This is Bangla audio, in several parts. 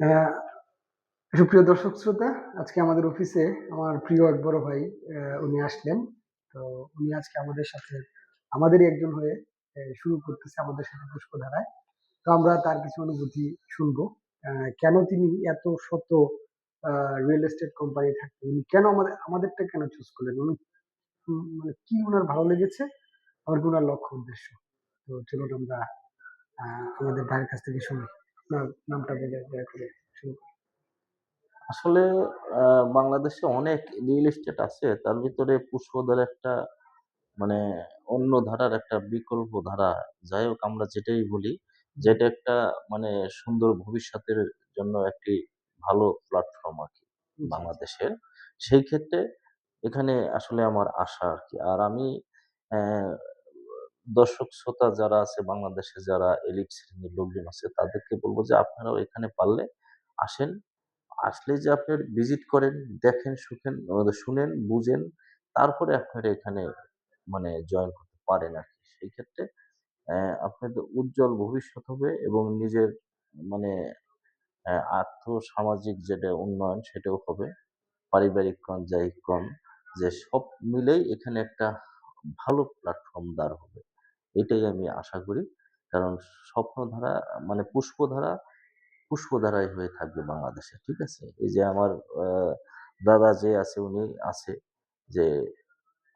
আহ, সুপ্রিয় দর্শক শ্রোতা আজকে আমাদের অফিসে আমার প্রিয় এক বড় ভাই উনি আসলেন। তো উনি আজকে আমাদের সাথে আমাদেরই একজন হয়ে শুরু করতেছে আমাদের সাথে পুষ্পধারায়। তো আমরা তার কিছু অনুভূতি শুনব। কেন তিনি এত শত রিয়েল এস্টেট কোম্পানি থাকতে উনি কেন আমাদের আমাদেরটা কেন চুজ করলেন? উনি মানে কি ওনার ভালো লেগেছে? আমার ওনার লক্ষ্য উদ্দেশ্য? তো চলুন আমরা আমাদের ভাইয়ের কাছ থেকে শুনি। নামটা দয়া করে শুরু আসলে বাংলাদেশে অনেক রিয়েল এস্টেট আছে তার ভিতরে পুষ্পধার একটা মানে অন্য ধারার একটা বিকল্প ধারা। যাই হোক আমরা যেটাই বলি যেটা একটা মানে সুন্দর ভবিষ্যতের জন্য একটি ভালো প্ল্যাটফর্ম আর কি বাংলাদেশের সেই ক্ষেত্রে এখানে আসলে আমার আশা আর কি। আর আমি আহ, দর্শক শ্রোতা যারা আছে বাংলাদেশে যারা এলিট শ্রেণির লোকজন আছে তাদেরকে বলব যে আপনারাও এখানে পারলে আসেন। আসলে যে আপনার ভিজিট করেন দেখেন আহ, শুনেন বুঝেন তারপরে আপনারা এখানে মানে জয়েন করতে পারেন আর কি। সেই ক্ষেত্রে আপনাদের উজ্জ্বল ভবিষ্যৎ হবে এবং নিজের মানে আহ, আর্থ-সামাজিক যেটা উন্নয়ন সেটাও হবে। পারিবারিক কন যাই কন যে সব মিলেই এখানে একটা ভালো প্ল্যাটফর্ম দাঁড় হবে। এটাই আমি আশা করি। কারণ স্বপ্নধারা মানে পুষ্পধারা, পুষ্পধারাই হয়ে থাকবে বাংলাদেশে, ঠিক আছে? এই যে আমার দাদা যে আছে, উনি আছে যে,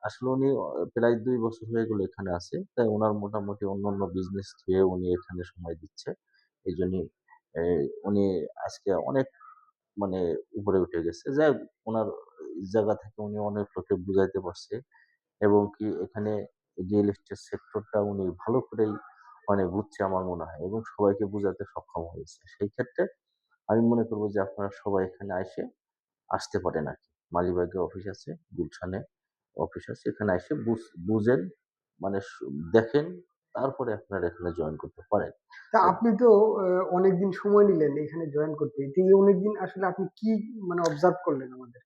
আসলে উনি প্রায় দুই বছর হয়ে গেল এখানে আছে। তাই ওনার মোটামুটি অন্যান্য বিজনেস থেকে উনি এখানে সময় দিচ্ছে। এই জন্যই উনি আজকে অনেক মানে উপরে উঠে গেছে। যাই ওনার জায়গা থেকে উনি অনেক লোকে বুঝাইতে পারছে। এবং কি এখানে রিয়েল এস্টেট সেক্টরটা উনি ভালো করেই মানে বুঝছে আমার মনে হয় এবং সবাইকে বোঝাতে সক্ষম হয়েছে। সেই ক্ষেত্রে আমি মনে করব যে আপনারা সবাই এখানে এসে আসতে পারেন আর কি। মালিবাগে অফিস আছে, গুলশানে অফিস আছে, এখানে এসে বুঝ- বুঝেন মানে দেখেন, তারপরে আপনারা এখানে জয়েন করতে পারেন। তা আপনি তো অনেকদিন সময় নিলেন এখানে জয়েন করতে। এই অনেকদিন আসলে আপনি কি মানে অবজার্ভ করলেন আমাদের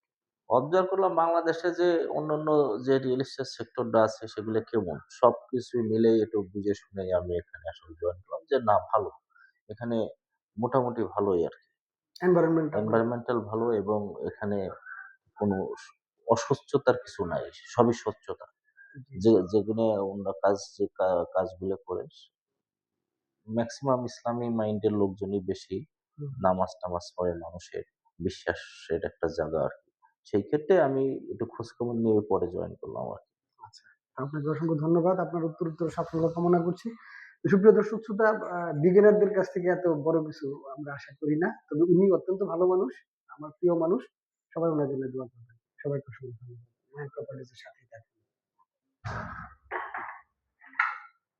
অবজার্ভ করলাম বাংলাদেশে যে অন্যান্য যে রিয়েল এস্টেট সেক্টরটা আছে সেগুলো কেমন? সবকিছু মিলেই একটু বুঝে শুনে আমি এখানে আসলে জয়েন করলাম যে না ভালো। এখানে মোটামুটি ভালোই আর কি। এনভায়রনমেন্ট এনভায়রনমেন্টাল ভালো। এবং এখানে কোনো অস্বচ্ছতার কিছু নাই সবই স্বচ্ছতা। যে যেগুলো অন্য কাজ যে কাজগুলো করে ম্যাক্সিমাম ইসলামী মাইন্ডের লোকজনই বেশি নামাজ টামাজ পড়ে মানুষের বিশ্বাসের একটা জায়গা আর কি। সেই ক্ষেত্রে আমি একটু খোঁজখবর নিয়ে পরে জয়েন করলাম আর আচ্ছা আপনাকে অসংখ্য ধন্যবাদ। আপনার উত্তর উত্তর সাফল্য কামনা করছি। সুপ্রিয় দর্শক, শ্রোতা বিগিনারদের কাছ থেকে এত বড় কিছু আমরা আশা করি না। তবে উনি অত্যন্ত ভালো মানুষ, আমার প্রিয় মানুষ। সবাই ওনার জন্য দোয়া করবেন। সবাইকে অসংখ্য ধন্যবাদ। প্রপার্টিজের সাথে থাকুন